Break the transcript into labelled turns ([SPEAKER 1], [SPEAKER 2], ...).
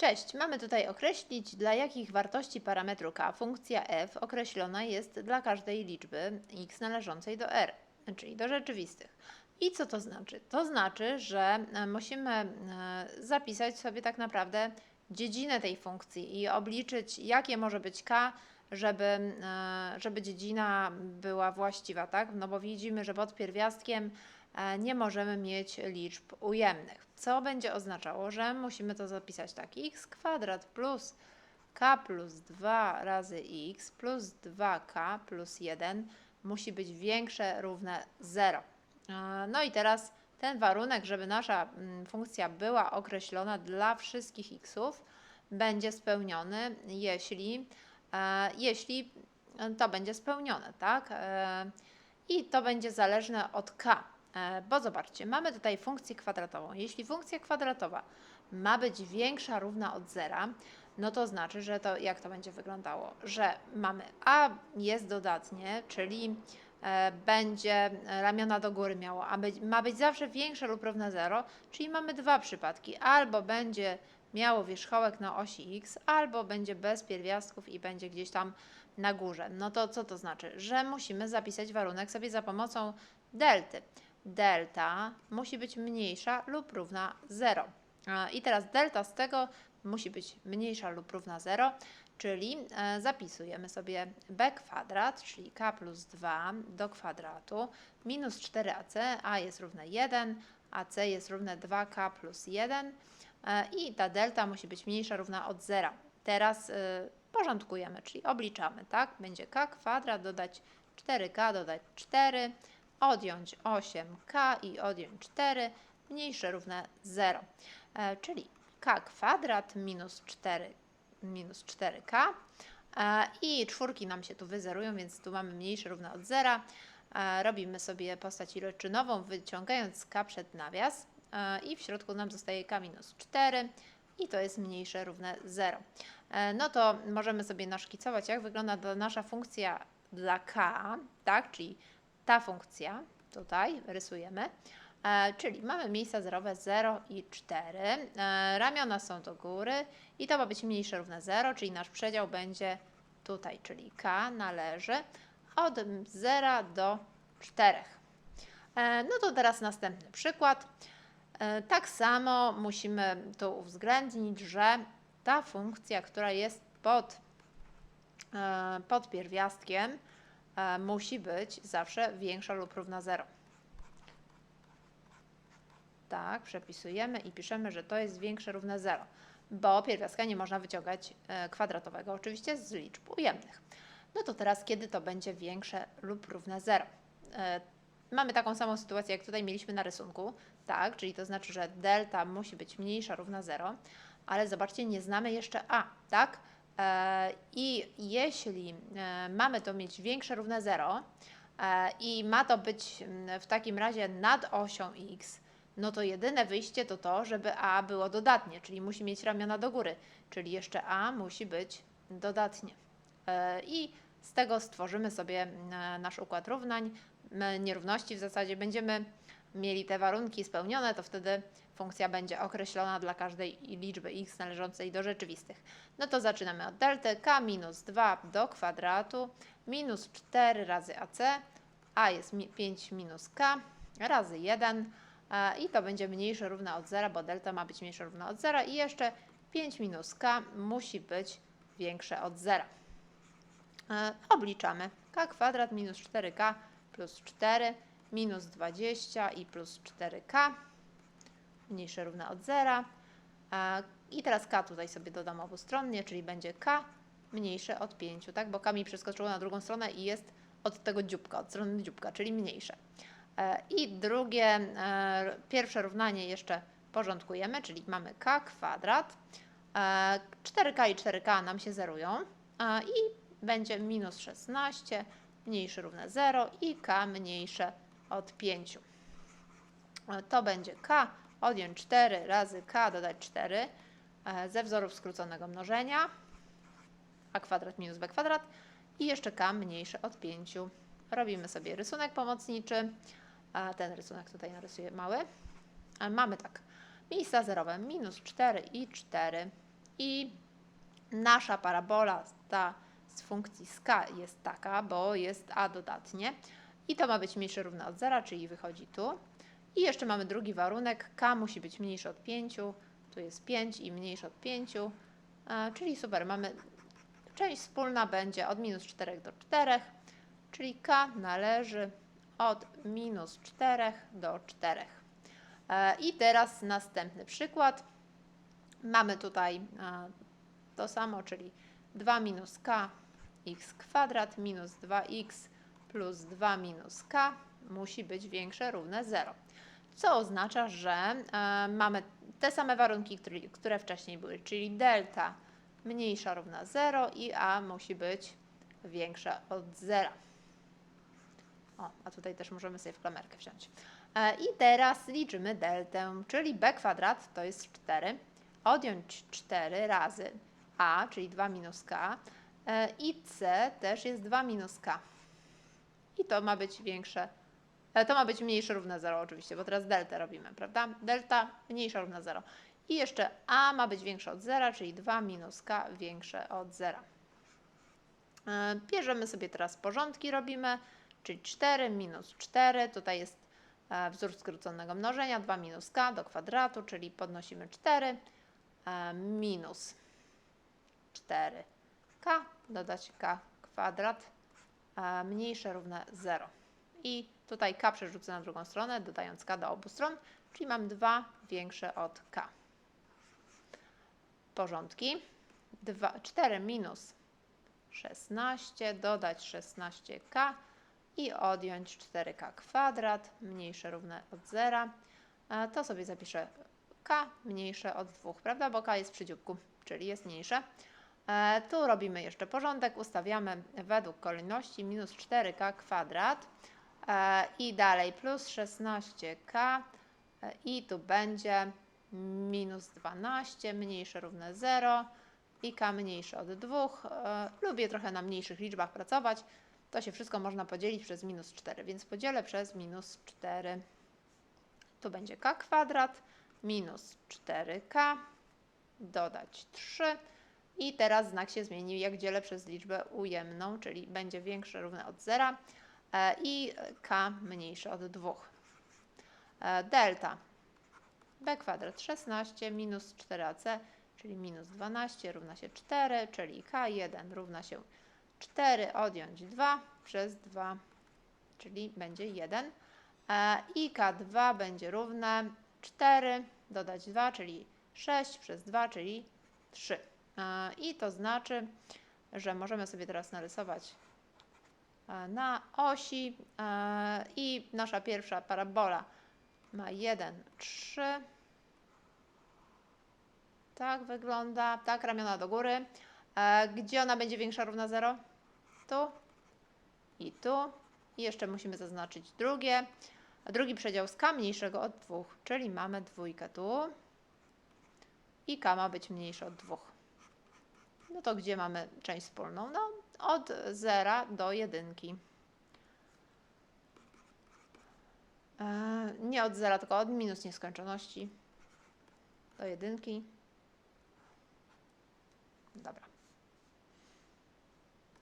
[SPEAKER 1] Cześć, mamy tutaj określić, dla jakich wartości parametru k funkcja f określona jest dla każdej liczby x należącej do r, czyli do rzeczywistych. I co to znaczy? To znaczy, że e, musimy e, zapisać sobie tak naprawdę dziedzinę tej funkcji i obliczyć, jakie może być k, żeby, e, żeby dziedzina była właściwa, tak? No bo widzimy, że pod pierwiastkiem nie możemy mieć liczb ujemnych. Co będzie oznaczało, że musimy to zapisać tak. x kwadrat plus k plus 2 razy x plus 2k plus 1 musi być większe równe 0. E, No i teraz ten warunek, żeby nasza mm, funkcja była określona dla wszystkich xów, będzie spełniony, jeśli, e, jeśli to będzie spełnione, tak? E, I to będzie zależne od k. E, Bo zobaczcie, mamy tutaj funkcję kwadratową. Jeśli funkcja kwadratowa ma być większa równa od zera, no to znaczy, że to jak to będzie wyglądało? Że mamy a jest dodatnie, czyli e, będzie ramiona do góry miało, a być, ma być zawsze większe lub równe 0, czyli mamy dwa przypadki. Albo będzie miało wierzchołek na osi x, albo będzie bez pierwiastków i będzie gdzieś tam na górze. No to co to znaczy? Że musimy zapisać warunek sobie za pomocą delty. Delta musi być mniejsza lub równa 0. E, I teraz delta z tego musi być mniejsza lub równa 0, czyli e, zapisujemy sobie b kwadrat, czyli k plus 2 do kwadratu, minus 4ac, a jest równe 1, ac jest równe 2k plus 1 e, i ta delta musi być mniejsza równa od 0. Teraz porządkujemy, czyli obliczamy, tak? Będzie k kwadrat dodać 4k dodać 4, odjąć 8k i odjąć 4, mniejsze równe 0. E, czyli k kwadrat minus 4 minus 4k e, i czwórki nam się tu wyzerują, więc tu mamy mniejsze równe od 0. E, robimy sobie postać ileczynową, wyciągając k przed nawias e, i w środku nam zostaje k minus 4 i to jest mniejsze równe 0. E, no to możemy sobie naszkicować, jak wygląda nasza funkcja dla k, tak, czyli ta funkcja tutaj rysujemy. E, czyli mamy miejsca zerowe 0 i 4. E, ramiona są do góry i to ma być mniejsze równe 0, czyli nasz przedział będzie tutaj, czyli k należy od 0 do 4. E, no to teraz następny przykład. Tak samo musimy tu uwzględnić, że ta funkcja, która jest pod, pod pierwiastkiem, musi być zawsze większa lub równa 0. Tak, przepisujemy i piszemy, że to jest większe równe 0, bo pierwiastka nie można wyciągać e, kwadratowego oczywiście z liczb ujemnych. No to teraz, kiedy to będzie większe lub równe 0? E, Mamy taką samą sytuację, jak tutaj mieliśmy na rysunku, tak, czyli to znaczy, że delta musi być mniejsza równa 0, ale zobaczcie, nie znamy jeszcze a, tak? E, I jeśli e, mamy to mieć większe równe 0 e, i ma to być w takim razie nad osią x, no to jedyne wyjście to to, żeby a było dodatnie, czyli musi mieć ramiona do góry, czyli jeszcze a musi być dodatnie. I z tego stworzymy sobie nasz układ równań, nierówności w zasadzie. Będziemy mieli te warunki spełnione, to wtedy funkcja będzie określona dla każdej liczby x należącej do rzeczywistych. No to zaczynamy od delty k minus 2 do kwadratu minus 4 razy ac, a jest mi- 5 minus k razy 1 e, i to będzie mniejsze równe od 0, bo delta ma być mniejsza równa od 0 i jeszcze 5 minus k musi być większe od 0. E, obliczamy. k kwadrat minus 4k plus 4 minus 20 i plus 4k mniejsze równe od 0. E, I teraz k tutaj sobie dodam obustronnie, czyli będzie k mniejsze od 5, tak? Bo k mi przeskoczyło na drugą stronę i jest od tego dzióbka, od strony dzióbka, czyli mniejsze. E, I drugie, e, pierwsze równanie jeszcze porządkujemy, czyli mamy k kwadrat. E, 4k i 4k nam się zerują i będzie minus 16 mniejsze równe 0 i k mniejsze od 5. E, To będzie k odjąć 4 razy k dodać 4 e, ze wzorów skróconego mnożenia a kwadrat minus b kwadrat i jeszcze k mniejsze od 5. Robimy sobie rysunek pomocniczy. A ten rysunek tutaj narysuję mały. Mamy tak. Miejsca zerowe minus 4 i 4 I nasza parabola, ta z funkcji sk jest taka, bo jest a dodatnie. I to ma być mniejsze równe od zera, czyli wychodzi tu. I jeszcze mamy drugi warunek, k musi być mniejsze od 5, tu jest 5 i mniejsze od 5, e, czyli super, mamy część wspólna będzie od minus 4 do 4, czyli k należy od minus 4 do 4. E, I teraz następny przykład. Mamy tutaj e, to samo, czyli 2 minus k x kwadrat minus 2x plus 2 minus k musi być większe równe 0. Co oznacza, że e, mamy te same warunki, które, które wcześniej były, czyli delta mniejsza równa 0 i a musi być większe od 0. O, a tutaj też możemy sobie w klamerkę wziąć. E, I teraz liczymy deltę, czyli b kwadrat to jest 4. Odjąć 4 razy a, czyli 2 minus k. e, I c też jest 2 minus k. I to ma być większe, to ma być mniejsze równe 0 oczywiście, bo teraz deltę robimy, prawda? Delta mniejsza równa 0. I jeszcze a ma być większe od 0, czyli 2 minus k większe od 0. E, Bierzemy sobie teraz porządki, robimy, czyli 4 minus 4, tutaj jest e, wzór skróconego mnożenia, 2 minus k do kwadratu, czyli podnosimy 4 e, minus 4k, dodać k kwadrat, mniejsze równe 0. I tutaj k przerzucę na drugą stronę, dodając k do obu stron, czyli mam 2 większe od k. Porządki. 2, 4 minus 16, dodać 16k i odjąć 4k kwadrat, mniejsze równe od 0. E, To sobie zapiszę k mniejsze od 2, prawda? Bo k jest przy dzióbku, czyli jest mniejsze. E, Tu robimy jeszcze porządek, ustawiamy według kolejności minus 4k kwadrat i dalej plus 16k e, i tu będzie minus 12 mniejsze równe 0 i k mniejsze od 2. E, Lubię trochę na mniejszych liczbach pracować. To się wszystko można podzielić przez minus 4, więc podzielę przez minus 4. Tu będzie k kwadrat minus 4k dodać 3 i teraz znak się zmienił, jak dzielę przez liczbę ujemną, czyli będzie większe równe od 0 e, i k mniejsze od 2. E, Delta b kwadrat 16 minus 4ac, czyli minus 12 równa się 4, czyli k1 równa się 4 odjąć 2 przez 2, czyli będzie 1. E, I k2 będzie równe 4 dodać 2, czyli 6 przez 2, czyli 3. E, I to znaczy, że możemy sobie teraz narysować e, na osi e, i nasza pierwsza parabola ma 1, 3. Tak wygląda, tak, ramiona do góry. E, Gdzie ona będzie większa równa 0? Tu i tu. I jeszcze musimy zaznaczyć drugie. Drugi przedział z k mniejszego od 2, czyli mamy dwójkę tu. I k ma być mniejsze od 2. No to gdzie mamy część wspólną? No od 0 do 1. E, nie od 0, tylko od minus nieskończoności do jedynki. Dobra.